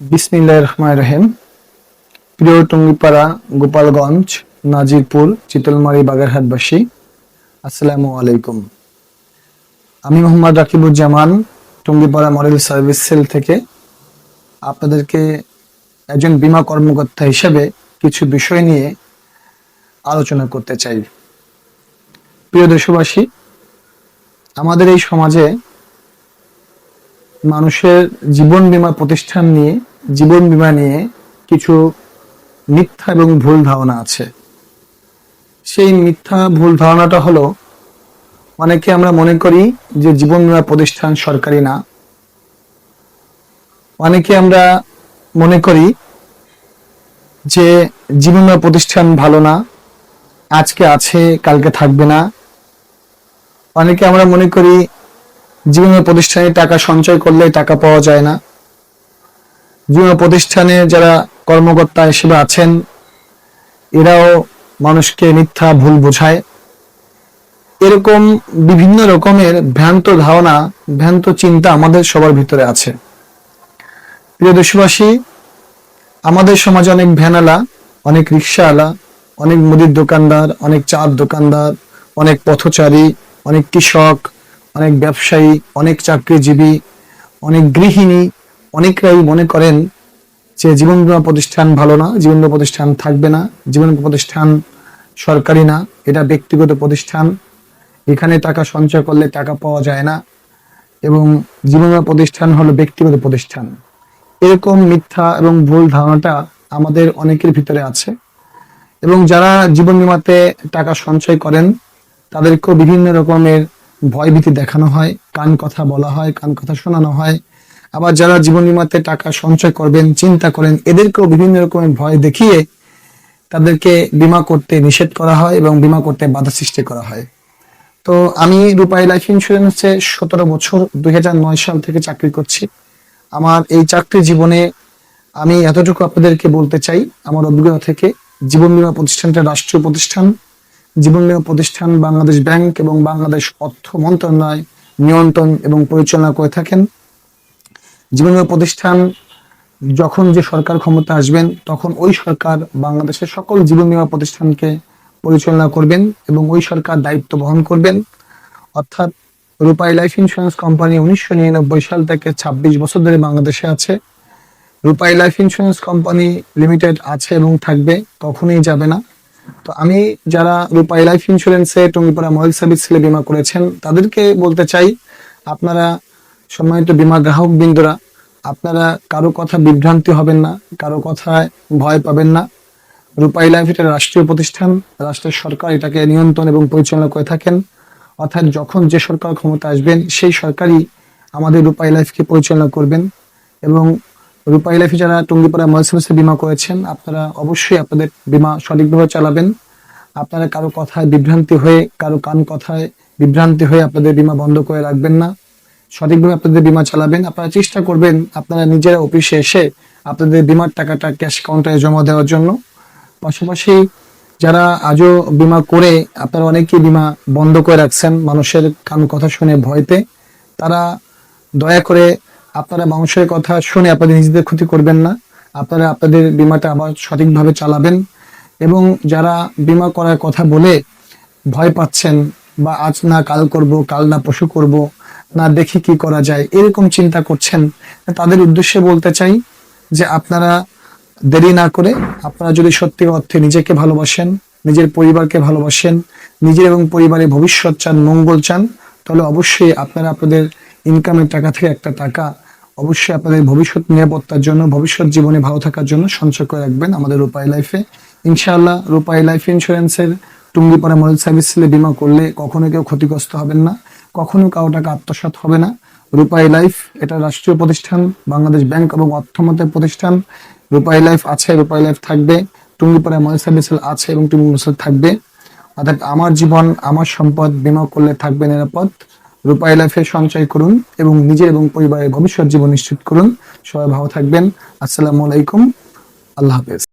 বিসমিল্লাহ রহমান রহিম। প্রিয় টুঙ্গিপাড়া, গোপালগঞ্জ, নাজিরপুর, চিতলমারি, বাগেরহাটবাসী, আসসালামু আলাইকুম। আমি Mohammad Rakibuzzaman, Tungipara model service cell থেকে। আপনাদেরকে একজন বীমা কর্মকর্তা হিসেবে কিছু বিষয় নিয়ে আলোচনা করতে চাই। প্রিয় দেশবাসী, আমাদের এই সমাজে মানুষের জীবন বীমা প্রতিষ্ঠান নিয়ে জীবন বিমা নিয়ে কিছু মিথ্যা এবং ভুল ধারণা আছে। সেই মিথ্যা, ভুল ধারণাটা হলো, অনেকে আমরা মনে করি যে জীবন বিমা প্রতিষ্ঠান সরকারি না। অনেকে আমরা মনে করি যে জীবন বিমা প্রতিষ্ঠান ভালো না, আজকে আছে, কালকে থাকবে না। অনেকে আমরা মনে করি জীবন বীমা প্রতিষ্ঠানে টাকা সঞ্চয় করলে টাকা পাওয়া যায় না। বীমা প্রতিষ্ঠানে যারা কর্মকর্তা হিসেবে আছেন, এরাও মানুষকে মিথ্যা, ভুল বোঝায়। এরকম বিভিন্ন রকমের ভ্রান্ত ধারণা, ভ্রান্ত চিন্তা আমাদের সবার ভিতরে আছে। প্রিয় দেশবাসী, আমাদের সমাজে অনেক ভ্যানালা অনেক রিক্সাওয়ালা, অনেক মুদির দোকানদার, অনেক চার দোকানদার, অনেক পথচারী, অনেক কৃষক, অনেক ব্যবসায়ী, অনেক চাকরিজীবী, অনেক গৃহিণী অনেকরাই মনে করেন যে জীবন বীমা প্রতিষ্ঠান ভালো না, জীবন বীমা প্রতিষ্ঠান থাকবে না, জীবন প্রতিষ্ঠান সরকারি না, এটা ব্যক্তিগত প্রতিষ্ঠান। এখানে টাকা সঞ্চয় করলে টাকা পাওয়া যায় না এবং জীবন বীমা প্রতিষ্ঠান হলো ব্যক্তিগত প্রতিষ্ঠান। এরকম মিথ্যা এবং ভুল ধারণাটা আমাদের অনেকের ভিতরে আছে এবং যারা জীবন বীমাতে টাকা সঞ্চয় করেন, তাদেরকেও বিভিন্ন রকমের ভয়ভীতি দেখানো হয়, কান কথা বলা হয়, কান কথা শোনানো হয় আবার যারা জীবন বিমাতে টাকা সঞ্চয় করবেন, চিন্তা করেন, এদেরকেও বিভিন্ন রকমের ভয় দেখিয়ে তাদেরকে বিমা করতে নিষেধ করা হয় এবং বিমা করতে বাধা সৃষ্টি করা হয়। তো আমি রূপাই লাইফ ইন্স্যুরেন্সে সতেরো বছর, দুই হাজার নয় সাল থেকে চাকরি করছি। আমার এই চাকরি জীবনে আমি এতটুকু আপনাদেরকে বলতে চাই, আমার অভিজ্ঞতা থেকে, জীবন বিমা প্রতিষ্ঠানটা রাষ্ট্রীয় প্রতিষ্ঠান। জীবন বিমা প্রতিষ্ঠান বাংলাদেশ ব্যাংক এবং বাংলাদেশ অর্থ মন্ত্রণালয় নিয়ন্ত্রণ এবং পরিচালনা করে থাকেন। জীবন বীমা প্রতিষ্ঠান, যখন যে সরকার ক্ষমতা আসবেন, তখন ওই সরকার বাংলাদেশের সকল জীবন বীমা প্রতিষ্ঠানকে পরিচালনা করবেন এবং ওই সরকার দায়িত্ব বহন করবেন। অর্থাৎ রূপাই লাইফ ইন্স্যুরেন্স কোম্পানি উনিশশো নিরানব্বই সাল থেকে ছাব্বিশ বছর ধরে বাংলাদেশে আছে। Rupali life insurance company limited আছে এবং থাকবে কখনোই যাবে না। তো আমি যারা রূপাই লাইফ ইন্স্যুরেন্সে টঙ্গিপাড়া মোবাইল সার্ভিস ছেলে বিমা করেছেন, তাদেরকে বলতে চাই, আপনারা সম্মানিত বিমা গ্রাহক বিন্দুরা, আপনারা কারও কথা বিভ্রান্তি হবেন না, কারও কথায় ভয় পাবেন না। রূপাই লাইফ এটা রাষ্ট্রীয় প্রতিষ্ঠান, রাষ্ট্রের সরকার এটাকে নিয়ন্ত্রণ এবং পরিচালনা করে থাকেন। অর্থাৎ যখন যে সরকার ক্ষমতা আসবেন, সেই সরকারই আমাদের রূপাই লাইফকে পরিচালনা করবেন। এবং রূপাই লাইফে যারা টঙ্গিপাড়া মার্সেন্সে বিমা করেছেন, আপনারা অবশ্যই আপনাদের বিমা সঠিকভাবে চালাবেন। আপনারা কারও কথায় বিভ্রান্তি হয়ে, কারও কান কথায় বিভ্রান্তি হয়ে আপনাদের বিমা বন্ধ করে রাখবেন না। সঠিকভাবে আপনাদের বিমা চালাবেন। আপনারা চেষ্টা করবেন আপনারা নিজেরা অফিসে এসে আপনাদের বিমার টাকাটা ক্যাশ কাউন্টারে জমা দেওয়ার জন্য। পাশাপাশি যারা আজও বিমা করে আপনারা অনেকেই বিমা বন্ধ করে রাখছেন মানুষের কান কথা শুনে ভয়তে। তারা দয়া করে আপনারা মানুষের কথা শুনে আপনাদের নিজেদের ক্ষতি করবেন না। আপনারা আপনাদের বিমাটা আবার সঠিকভাবে চালাবেন এবং যারা বিমা করার কথা বলে ভয় পাচ্ছেন বা আজ না কাল করব, কাল না পশু করব না দেখি কি করা যায়, এরকম চিন্তা করছেন, তাদের উদ্দেশ্যে বলতে চাই যে আপনারা দেরি না করে আপনারা যদি সত্যি অর্থে নিজেকে ভালোবাসেন, নিজের পরিবারকে ভালোবাসেন, নিজের এবং পরিবারের ভবিষ্যৎ চান, মঙ্গল চান, তাহলে অবশ্যই আপনারা আপনাদের ইনকামের টাকা থেকে একটা টাকা অবশ্যই আপনাদের ভবিষ্যৎ নিরাপত্তার জন্য, ভবিষ্যৎ জীবনে ভালো থাকার জন্য সঞ্চয় করে রাখবেন আমাদের রূপাই লাইফে। ইনশাআল্লাহ রূপাই লাইফ ইন্স্যুরেন্সের টুঙ্গিপাড়া মোবাইল সার্ভিস বিমা করলে কখনো কেউ ক্ষতিগ্রস্ত হবেন না। কখনো কারও টাকা আত্মসাৎ হবে না। রূপাই লাইফ, এটা রাষ্ট্রীয় প্রতিষ্ঠান, বাংলাদেশ ব্যাংক এবং অর্থমতের প্রতিষ্ঠান। রূপাই লাইফ আছে, রূপাই লাইফ থাকবে। টুঙ্গিপাড়া মোবাইল সার্ভিস আছে এবং টুঙ্গি সেল থাকবে। অর্থাৎ আমার জীবন, আমার সম্পদ বিমা করলে থাকবে নিরাপদ। রূপাই লাইফে সঞ্চয় করুন এবং নিজের এবং পরিবারের ভবিষ্যৎ জীবন নিশ্চিত করুন। সবাই ভালো থাকবেন। আসসালামু আলাইকুম। আল্লাহ হাফেজ।